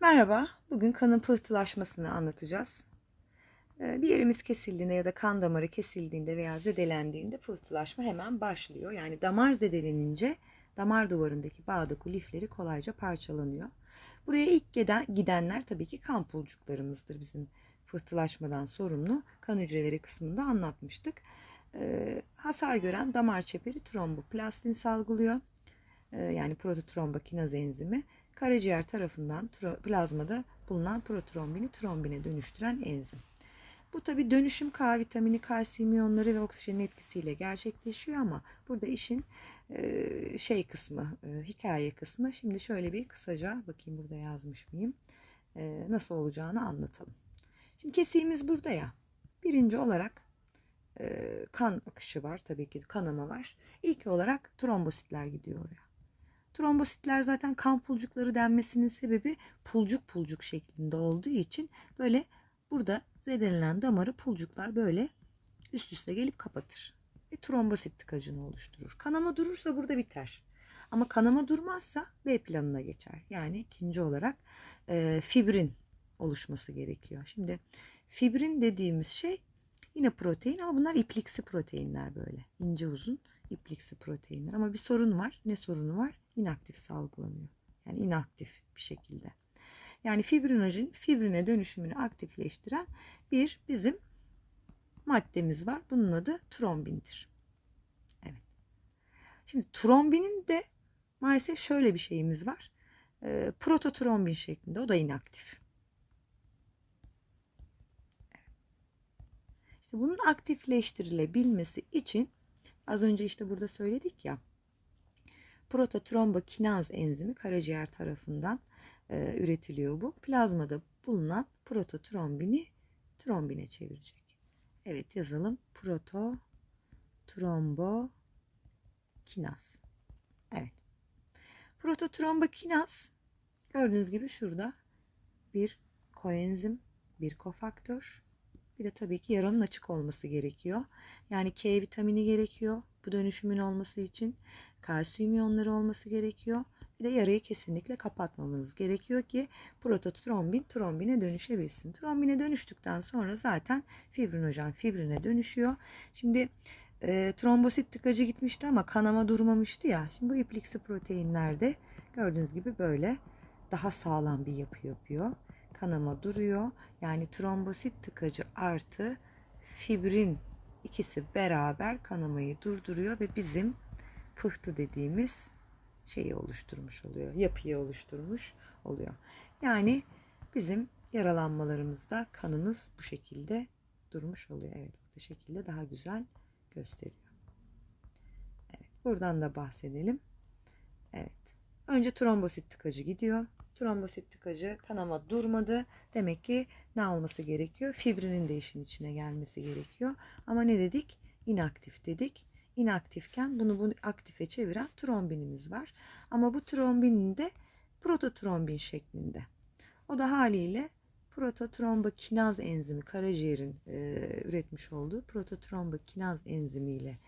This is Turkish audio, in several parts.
Merhaba, bugün kanın pıhtılaşmasını anlatacağız. Ee, Bir yerimiz kesildiğinde ya da kan damarı kesildiğinde veya zedelendiğinde pıhtılaşma hemen başlıyor. Yani damar zedelenince damar duvarındaki bağ doku lifleri kolayca parçalanıyor. Buraya ilk giden, gidenler tabii ki kan pulcuklarımızdır bizim pıhtılaşmadan sorumlu. Kan hücreleri kısmında anlatmıştık. Ee, hasar gören damar çeperi tromboplastin salgılıyor. Ee, yani prototromba kinaz enzimi karaciğer tarafından plazmada bulunan protrombini trombine dönüştüren enzim. Bu tabi dönüşüm K vitamini, kalsiyum iyonları ve oksijenin etkisiyle gerçekleşiyor ama burada işin e, şey kısmı, e, hikaye kısmı. Şimdi şöyle bir kısaca bakayım burada yazmış mıyım? E, nasıl olacağını anlatalım. Şimdi kesiğimiz burada ya. Birinci olarak kan akışı var tabii ki kanama var. İlk olarak trombositler gidiyor oraya. Trombositler zaten kan pulcukları denmesinin sebebi pulcuk pulcuk şeklinde olduğu için böyle burada zedelenen damarı pulcuklar böyle üst üste gelip kapatır. Ve trombosit tıkacını oluşturur. Kanama durursa burada biter. Ama kanama durmazsa B planına geçer. Yani ikinci olarak e, fibrin oluşması gerekiyor. Şimdi fibrin dediğimiz şey yine protein ama bunlar ipliksi proteinler böyle. ince uzun ipliksi proteinler. Ama bir sorun var. Ne sorunu var? İnaktif salgılanıyor. Yani inaktif bir şekilde. Yani fibrinojen fibrine dönüşümünü aktifleştiren bir bizim maddemiz var. Bunun adı trombindir. Evet. Şimdi trombinin de maalesef şöyle bir şeyimiz var. E, prototrombin şeklinde. O da inaktif. İşte bunun aktifleştirilebilmesi için az önce işte burada söyledik ya prototrombokinaz enzimi karaciğer tarafından e, üretiliyor bu. Plazmada bulunan prototrombini trombine çevirecek. Evet yazalım. Prototrombokinaz. Evet. Prototrombokinaz gördüğünüz gibi şurada bir koenzim, bir kofaktör, bir de tabii ki yaranın açık olması gerekiyor. Yani K vitamini gerekiyor bu dönüşümün olması için. Kalsiyum iyonları olması gerekiyor. Bir de yarayı kesinlikle kapatmamız gerekiyor ki prototrombin trombine dönüşebilsin. Trombine dönüştükten sonra zaten fibrinojen fibrine dönüşüyor. Şimdi e, trombosit tıkacı gitmişti ama kanama durmamıştı ya. Şimdi bu ipliksi proteinlerde gördüğünüz gibi böyle daha sağlam bir yapı yapıyor kanama duruyor. Yani trombosit tıkacı artı fibrin ikisi beraber kanamayı durduruyor ve bizim pıhtı dediğimiz şeyi oluşturmuş oluyor. Yapıyı oluşturmuş oluyor. Yani bizim yaralanmalarımızda kanımız bu şekilde durmuş oluyor. Evet bu şekilde daha güzel gösteriyor. Evet buradan da bahsedelim. Evet. Önce trombosit tıkacı gidiyor trombosit tıkacı kanama durmadı. Demek ki ne olması gerekiyor? Fibrinin de işin içine gelmesi gerekiyor. Ama ne dedik? İnaktif dedik. İnaktifken bunu, bunu aktife çeviren trombinimiz var. Ama bu trombinin de prototrombin şeklinde. O da haliyle prototrombokinaz enzimi karaciğerin e, üretmiş olduğu prototrombokinaz enzimiyle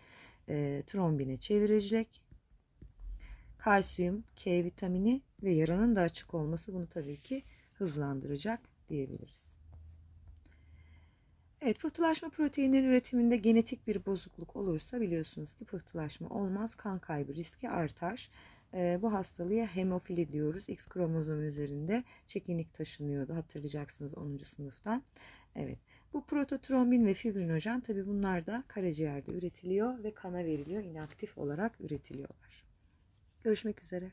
e, trombine çevirecek kalsiyum, K vitamini ve yaranın da açık olması bunu tabii ki hızlandıracak diyebiliriz. Evet pıhtılaşma proteinlerin üretiminde genetik bir bozukluk olursa biliyorsunuz ki pıhtılaşma olmaz. Kan kaybı riski artar. Ee, bu hastalığa hemofili diyoruz. X kromozomu üzerinde çekinik taşınıyordu hatırlayacaksınız 10. sınıftan. Evet bu prototrombin ve fibrinojen tabii bunlar da karaciğerde üretiliyor ve kana veriliyor. inaktif olarak üretiliyorlar. Görüşmek üzere.